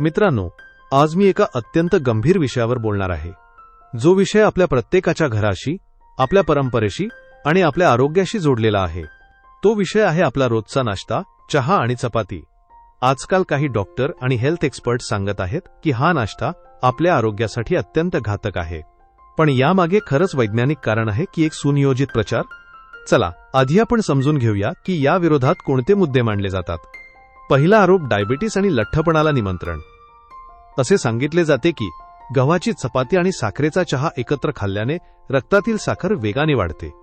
मित्रांनो आज मी एका अत्यंत गंभीर विषयावर बोलणार आहे. जो विषय आपल्या प्रत्येकाच्या घराशी आपल्या परंपरेशी आणि आपल्या आरोग्याशी जोडलेला आहे. तो विषय आहे आपला रोजचा नाश्ता चहा आणि चपाती. आजकाल काही डॉक्टर आणि हेल्थ एक्सपर्ट सांगत आहेत की हा नाश्ता आपल्या आरोग्यासाठी अत्यंत घातक आहे. पण यामागे खरंच वैज्ञानिक कारण आहे की एक सुनियोजित प्रचार? चला आधी आपण समजून घेऊया की या विरोधात कोणते मुद्दे मांडले जातात. पहिला आरोप डायबिटीस आणि लठ्ठपणाला निमंत्रण. असे सांगितले जाते की गव्हाची चपाती आणि साखरेचा चहा एकत्र खाल्ल्याने रक्तातील साखर वेगाने वाढते.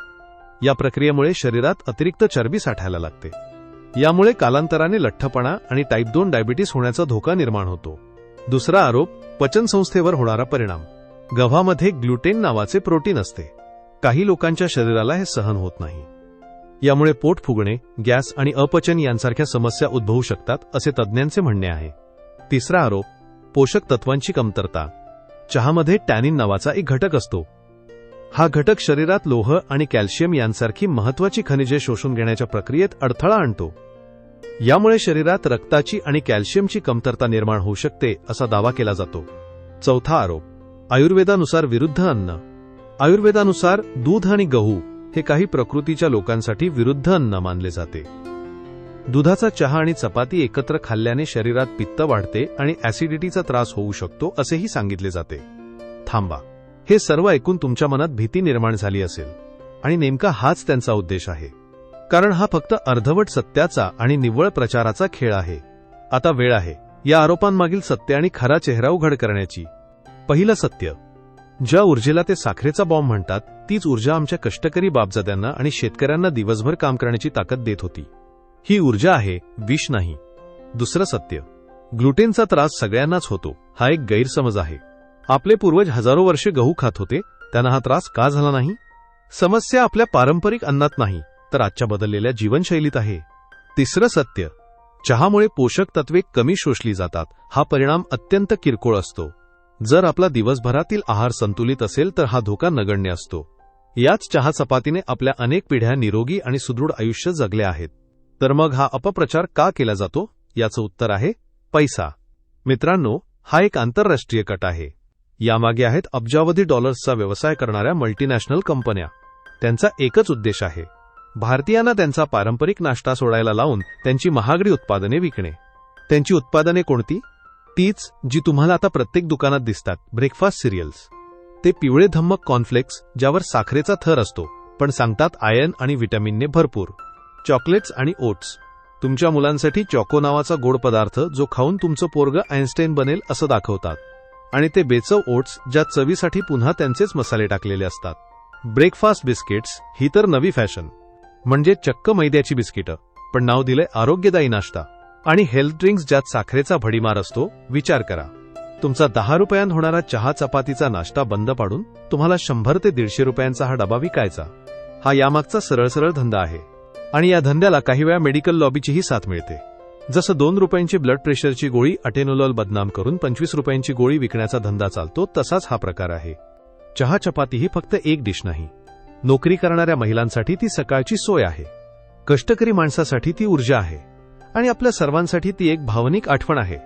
या प्रक्रियेमुळे शरीरात अतिरिक्त चरबी साठायला लागते. यामुळे कालांतराने लठ्ठपणा आणि टाईप दोन डायबिटीस होण्याचा धोका निर्माण होतो. दुसरा आरोप पचनसंस्थेवर होणारा परिणाम. गव्हामध्ये ग्लुटेन नावाचे प्रोटीन असते. काही लोकांच्या शरीराला हे सहन होत नाही. यामुळे पोट फुगणे गॅस आणि अपचन यांसारख्या समस्या उद्भवू शकतात असे तज्ज्ञांचे म्हणणे आहे. तिसरा आरोप पोषक तत्वांची कमतरता. चहामध्ये टॅनिन नावाचा एक घटक असतो. हा घटक शरीरात लोह आणि कॅल्शियम यांसारखी महत्वाची खनिजे शोषून घेण्याच्या प्रक्रियेत अडथळा आणतो. यामुळे शरीरात रक्ताची आणि कॅल्शियमची कमतरता निर्माण होऊ शकते असा दावा केला जातो. चौथा आरोप. आयुर्वेदानुसार विरुद्ध अन्न. आयुर्वेदानुसार दूध आणि गहू हे काही प्रकृतीच्या लोकांसाठी विरुद्ध अन्न मानले जाते. दुधाचा चहा आणि चपाती एकत्र खाल्ल्याने शरीरात पित्त वाढते आणि ऍसिडिटीचा त्रास होऊ शकतो असेही सांगितले जाते. थांबा. हे सर्व ऐकून तुमच्या मनात भीती निर्माण झाली असेल. आणि नेमका हाच त्यांचा उद्देश आहे. कारण हा फक्त अर्धवट सत्याचा आणि निव्वळ प्रचाराचा खेळ आहे. आता वेळ आहे. या आरोपांमागील सत्य आणि खरा चेहरा उघड करण्याची. पहिलं सत्य. ज्या ऊर्जेला ते साखरेचा बॉम्ब म्हणतात तीच ऊर्जा आमच्या कष्टकरी बापजाद्यांना आणि शेतकऱ्यांना दिवसभर काम करण्याची ताकद देत होती. ही ऊर्जा आहे विष नाही. दुसरं सत्य. ग्लुटेनचा त्रास सगळ्यांनाच होतो हा एक गैरसमज आहे. आपले पूर्वज हजारो वर्षे गहू खात होते त्यांना हा त्रास का झाला नाही? समस्या आपल्या पारंपरिक अन्नात नाही तर आजच्या बदललेल्या जीवनशैलीत आहे. तिसरं सत्य. चहामुळे पोषक तत्वे कमी शोषली जातात हा परिणाम अत्यंत किरकोळ असतो. जर आपला दिवसभरातील आहार संतुलित असेल तर हा धोका नगण्य असतो. याच चहा चपातीने आपल्या अनेक पिढ्या निरोगी आणि सुदृढ आयुष्य जगल्या आहेत. तर मग हा अपप्रचार का केला जातो? याचं उत्तर आहे पैसा. मित्रांनो हा एक आंतरराष्ट्रीय कट आहे. यामागे आहेत अब्जावधी डॉलर्सचा व्यवसाय करणाऱ्या मल्टीनॅशनल कंपन्या. त्यांचा एकच उद्देश आहे. भारतीयांना त्यांचा पारंपरिक नाश्ता सोडायला लावून त्यांची महागडी उत्पादने विकणे. त्यांची उत्पादने कोणती? तीच जी तुम्हाला आता प्रत्येक दुकानात दिसतात ब्रेकफास्ट सिरियल्स. ते पिवळे धम्मक कॉर्नफ्लेक्स ज्यावर साखरेचा थर असतो पण सांगतात आयर्न आणि व्हिटॅमिनने भरपूर. चॉकलेट्स आणि ओट्स. तुमच्या मुलांसाठी चॉको नावाचा गोड पदार्थ जो खाऊन तुमचं पोरग आईन्स्टाईन बनेल असं दाखवतात. आणि ते बेचव ओट्स ज्या चवीसाठी पुन्हा त्यांचेच मसाले टाकलेले असतात. ब्रेकफास्ट बिस्किट्स ही तर नवी फॅशन. म्हणजे चक्क मैद्याची बिस्किटं. पण नाव दिलंय आरोग्यदायी नाश्ता. आणि हेल्थ ड्रिंक्स ज्यात साखरेचा भडीमार असतो विचार करा. तुमचा दहा रुपयांत होणारा चहा चपातीचा नाश्ता बंद पाडून तुम्हाला शंभर ते दीडशे रुपयांचा हा डबा विकायचा. हा यामागचा सरळ सरळ धंदा आहे. आणि या धंद्याला काही वेळा मेडिकल लॉबीचीही साथ मिळते. जसं दोन रुपयांची ब्लड प्रेशरची गोळी अटेनोलॉल बदनाम करून पंचवीस रुपयांची गोळी विकण्याचा धंदा चालतो तसाच हा प्रकार आहे. चहा चपाती ही फक्त एक डिश नाही. नोकरी करणाऱ्या महिलांसाठी ती सकाळची सोय आहे. कष्टकरी माणसासाठी ती ऊर्जा आहे. आणि आपल्या सर्वांसाठी ती एक भावनिक आठवण आहे.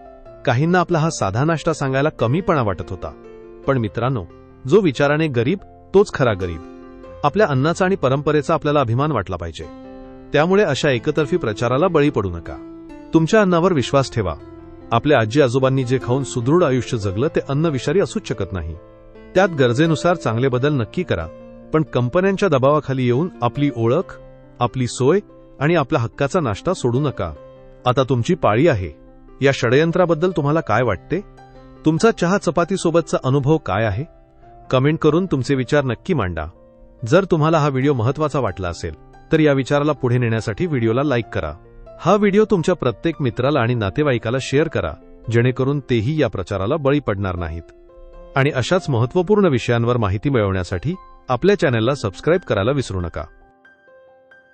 काहींना आपला हा साधा नाश्ता सांगायला कमीपणा वाटत होता. पण मित्रांनो जो विचाराने गरीब तोच खरा गरीब. आपल्या अन्नाचा आणि परंपरेचा आपल्याला अभिमान वाटला पाहिजे. त्यामुळे अशा एकतर्फी प्रचाराला बळी पडू नका. तुमच्या अन्नावर विश्वास ठेवा. आपल्या आजी आजोबांनी जे खाऊन सुदृढ आयुष्य जगलं ते अन्न विषारी असूच शकत नाही. त्यात गरजेनुसार चांगले बदल नक्की करा पण कंपन्यांच्या दबावाखाली येऊन आपली ओळख आपली सोय आणि आपल्या हक्काचा नाश्ता सोडू नका. आता तुमची पाळी आहे. या षडयंत्राबद्दल तुम्हाला काय वाटते? तुमचा चहा चपातीसोबतचा अनुभव काय आहे? कमेंट करून तुमचे विचार नक्की मांडा. जर तुम्हाला हा व्हिडिओ महत्त्वाचा वाटला असेल तर या विचाराला पुढे नेण्यासाठी व्हिडिओला लाईक करा. हा व्हिडिओ तुमच्या प्रत्येक मित्राला आणि नातेवाईकाला शेअर करा जेणेकरून तेही या प्रचाराला बळी पडणार नाहीत. आणि अशाच महत्त्वपूर्ण विषयांवर माहिती मिळवण्यासाठी आपल्या चॅनलला सबस्क्राईब करायला विसरू नका.